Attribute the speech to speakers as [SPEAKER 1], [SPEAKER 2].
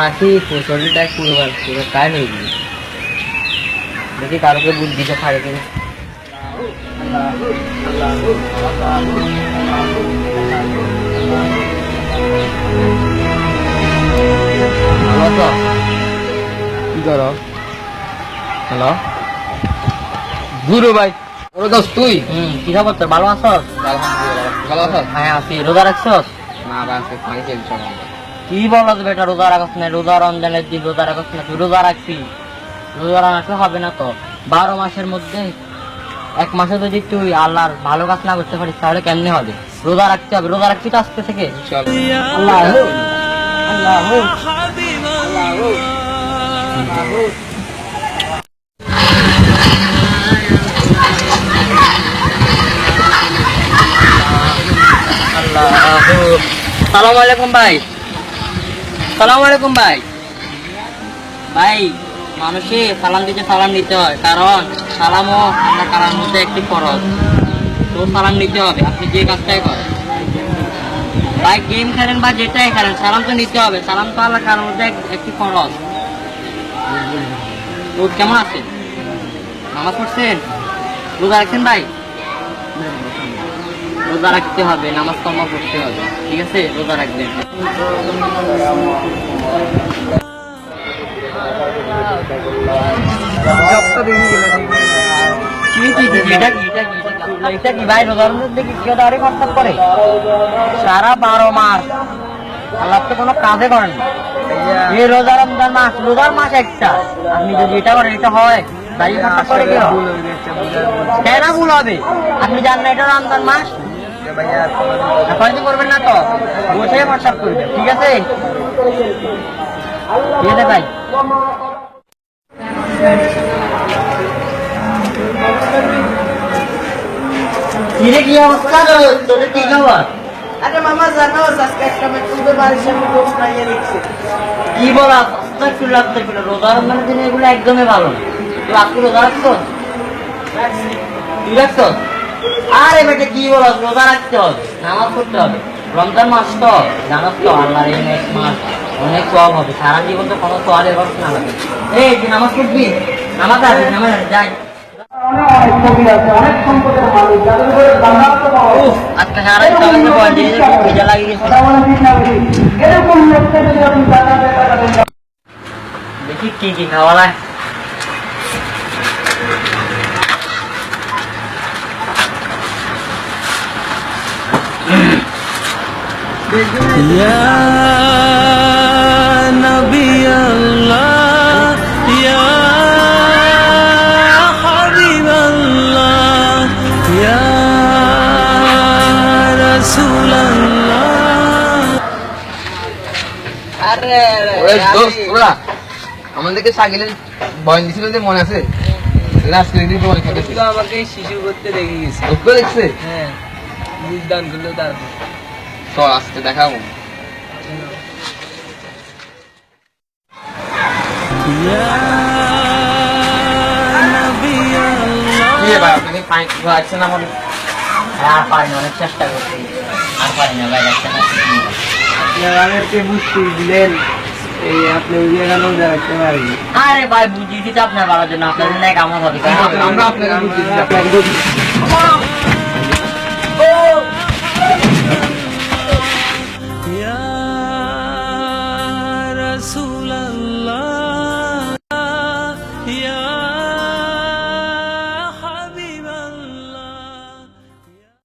[SPEAKER 1] রাখি শরীরটা পুরো পুরো টাইট হয়ে গেল। দেখি কারোকে বুদ্ধিটা ছাড়ে কিনা।
[SPEAKER 2] হ্যালো গুরু ভাই। ওরা দোস্ত তুই?
[SPEAKER 1] হুম কি খবর তোর? ভালো আছস?
[SPEAKER 2] ভালো আছো?
[SPEAKER 1] হ্যাঁ আছি। রোজা রাখছস?
[SPEAKER 2] না ভাই পানি খেলছো
[SPEAKER 1] কি বলস বেটা রোজা রাখস না রোজা রমজানের দিন রোজা রাখস না তুই রোজা রাখবি। রোজা রাখলে হবে না তো। বারো মাসের মধ্যে এক মাসে যদি তুই আল্লাহর ভালো কাজ না করতে পারিস তাহলে কেমনে হবে? রোজা রাখতে হবে। রোজা রাখছি তো আজকে থেকে।
[SPEAKER 2] চল।
[SPEAKER 1] আল্লাহ আল্লাহ সালাম আলাইকুম ভাই। সালাম আলাইকুম ভাই। ভাই, মানুষে সালাম দিতে সালাম নিতে হয়, কারণ সালামও আল্লাহ কালার মধ্যে একটি ফরজ তো সালাম নিতে হবে, আপনি যে কাজটাই করেন। ভাই গেম খেলেন বা যেটাই খেলেন, সালাম তো নিতে হবে। সালাম তো আল্লাহ কালার মধ্যে একটি ফরজ তো কেমন আছেন? নামাজ পড়ছেন? রোজা রাখছেন ভাই? রোজা রাখতে হবে, নামাজ কর্ম পড়তে হবে, ঠিক আছে? রোজা রাখবেন। সারা বারো মাস। আল্লাহ তো কোনো কাজে করেন এই রোজা রমজান মাস, রোজার মাস একটা। আপনি যদি এটা করেন, এটা হয়। কর্তব্য করে কেন ভুল হবে? আপনি জানেন এটা রমজান মাস? হয়তো করবেন না তো। বসে হোয়াটসঅ্যাপ করবেন ঠিক আছে? ঠিক আছে ভাই কিরে কি অবস্থা? তোদের কি খবর?
[SPEAKER 3] আরে মামা জানো আজকে একটা মেয়ে বাড়ির সামনে রোজ খাইয়ে রেখেছে
[SPEAKER 1] কি বল আস্তাগফিরুল্লাহ আস্তাগফিরুল্লাহ রোজা রমজানের দিনে এগুলো একদমই ভালো না। তুই আজকে রোজা রাখছো। তুই রাখছো? আরে কি রোজা রাখতে হবে, নামাজ পড়তে হবে। রমজান মাস তো জানাস তো এই মাস। অনেক হবে। সারা জীবন তো কোনো না লাগে। এই নামাজ পড়বি? নামাজ আছে, নামাজ যাই। দেখি কি কি খাওয়া লাগে
[SPEAKER 4] নবী আল্লাহ
[SPEAKER 2] হাবিব আল্লাহ রসুল আমাদেরকে সাকিলের বয়ন দিছিল যে মনে আছে? লাস্ট মিনিটে বয়ন খেলেছিল
[SPEAKER 3] আমাকে শিশু করতে দেখে গেছে।
[SPEAKER 2] দেখছে?
[SPEAKER 3] হ্যাঁ দান করল তারপর
[SPEAKER 2] চল আজকে দেখাবো
[SPEAKER 1] হ্যাঁ, চেষ্টা করছি। আর
[SPEAKER 3] বুঝতে এই আপনি উড়িয়ে
[SPEAKER 1] আরে ভাই বুঝিয়ে দিতে আপনার বাড়ার জন্য। আপনার জন্য আমার হবে
[SPEAKER 2] আমরা আপনাকে